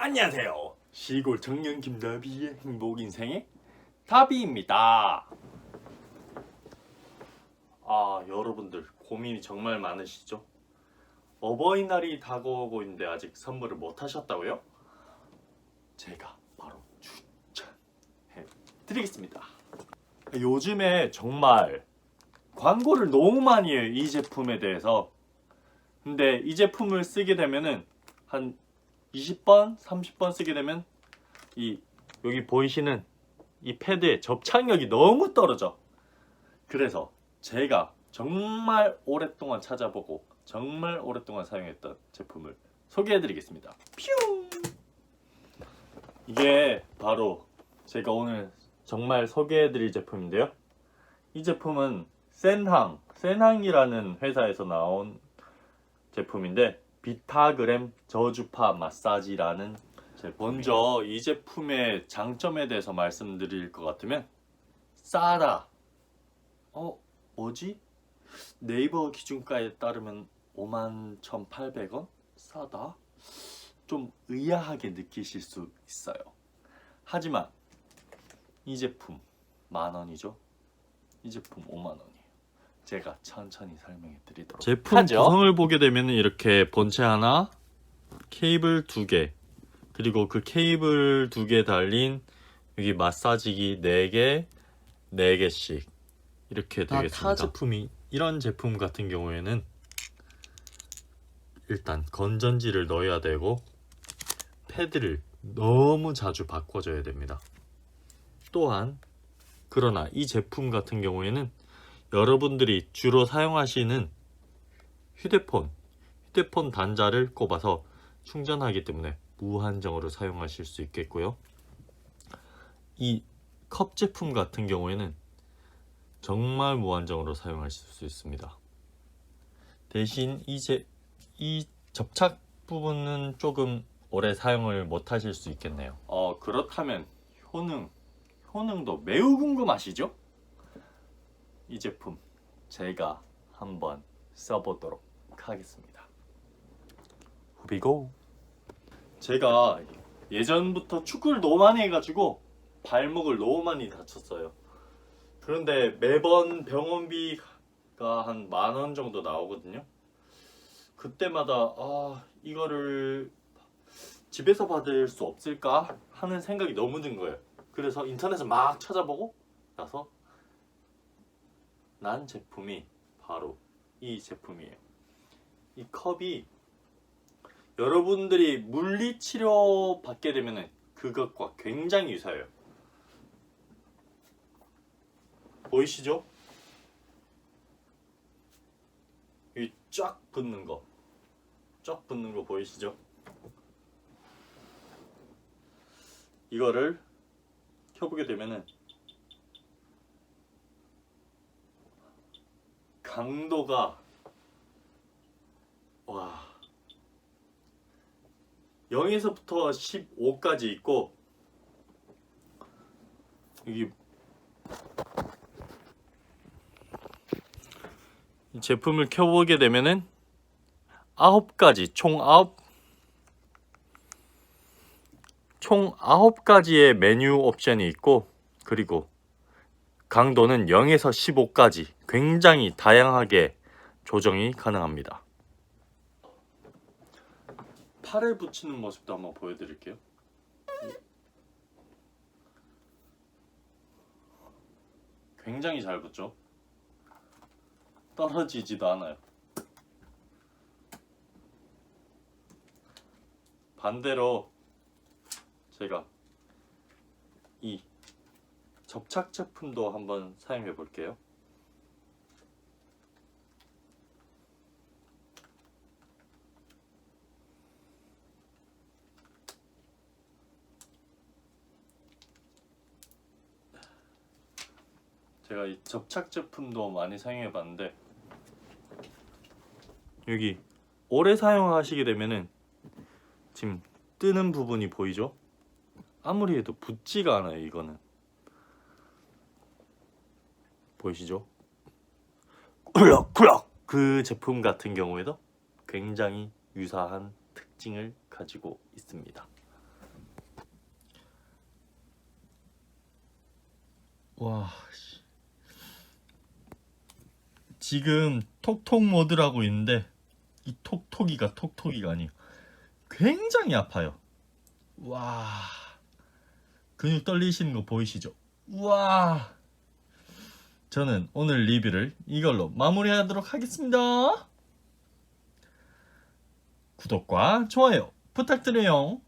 안녕하세요. 시골 청년 김다비의 행복 인생의 다비입니다. 아, 여러분들 고민이 정말 많으시죠? 어버이날이 다가오고 있는데 아직 선물을 못 하셨다고요? 제가 바로 추천해 드리겠습니다. 요즘에 정말 광고를 너무 많이 해요. 이 제품에 대해서. 근데 이 제품을 쓰게 되면은 한 20번, 30번 쓰게 되면 이 여기 보이시는 이 패드의 접착력이 너무 떨어져. 그래서 제가 정말 오랫동안 찾아보고 정말 오랫동안 사용했던 제품을 소개해 드리겠습니다. 퓨! 이게 바로 제가 오늘 정말 소개해 드릴 제품인데요. 이 제품은 센항, 센항이라는 회사에서 나온 제품인데 비타그램 저주파 마사지라는 제품. 먼저 이 제품의 장점에 대해서 말씀드릴 것 같으면 싸다. 어, 뭐지? 네이버 기준가에 따르면 51,800원? 싸다? 좀 의아하게 느끼실 수 있어요. 하지만 이 제품 만 원이죠? 이 제품 5만 원이에요. 제가 천천히 설명해 드리도록 제품 하죠. 구성을 보게 되면 이렇게 본체 하나, 케이블 두 개, 그리고 그 케이블 두 개 달린 여기 마사지기 네 개, 네 개씩 이렇게 다 되겠습니다. 타 제품이 이런 제품 같은 경우에는 일단 건전지를 넣어야 되고 패드를 너무 자주 바꿔줘야 됩니다. 또한 그러나 이 제품 같은 경우에는 여러분들이 주로 사용하시는 휴대폰, 휴대폰 단자를 꼽아서 충전하기 때문에 무한정으로 사용하실 수 있겠고요. 이 컵 제품 같은 경우에는 정말 무한정으로 사용하실 수 있습니다. 대신 이제 이 접착 부분은 조금 오래 사용을 못 하실 수 있겠네요. 어, 그렇다면 효능, 효능도 매우 궁금하시죠? 이 제품 제가 한번 써보도록 하겠습니다. 후비고 제가 예전부터 축구를 너무 많이 해가지고 발목을 너무 많이 다쳤어요. 그런데 매번 병원비가 한 만 원 정도 나오거든요. 그때마다 아 이거를 집에서 받을 수 없을까 하는 생각이 너무 든 거예요. 그래서 인터넷에 막 찾아보고 나서 난 제품이 바로 이 제품이에요. 이 컵이 여러분들이 물리치료 받게 되면 그것과 굉장히 유사해요. 보이시죠? 이 쫙 붙는 거. 쫙 붙는 거 보이시죠? 이거를 켜보게 되면은 강도가 와. 0에서부터 15까지 있고 여기 이 제품을 켜보게 되면은 아홉 가지 총 아홉 총 아홉 가지의 메뉴 옵션이 있고 그리고 강도는 0에서 15까지 굉장히 다양하게 조정이 가능합니다. 팔에 붙이는 모습도 한번 보여드릴게요. 굉장히 잘 붙죠? 떨어지지도 않아요. 반대로 제가 이 접착 제품도 한번 사용해 볼게요. 제가 이 접착 제품도 많이 사용해 봤는데 여기 오래 사용하시게 되면은 지금 뜨는 부분이 보이죠? 아무리 해도 붙지가 않아요 이거는 보이시죠? 쿨럭쿨럭 그 제품 같은 경우에도 굉장히 유사한 특징을 가지고 있습니다. 와 지금 톡톡 모드라고 있는데 이 톡톡이가 톡톡이가 아니에요. 굉장히 아파요. 와 근육 떨리시는 거 보이시죠? 우와 저는 오늘 리뷰를 이걸로 마무리하도록 하겠습니다. 구독과 좋아요 부탁드려요.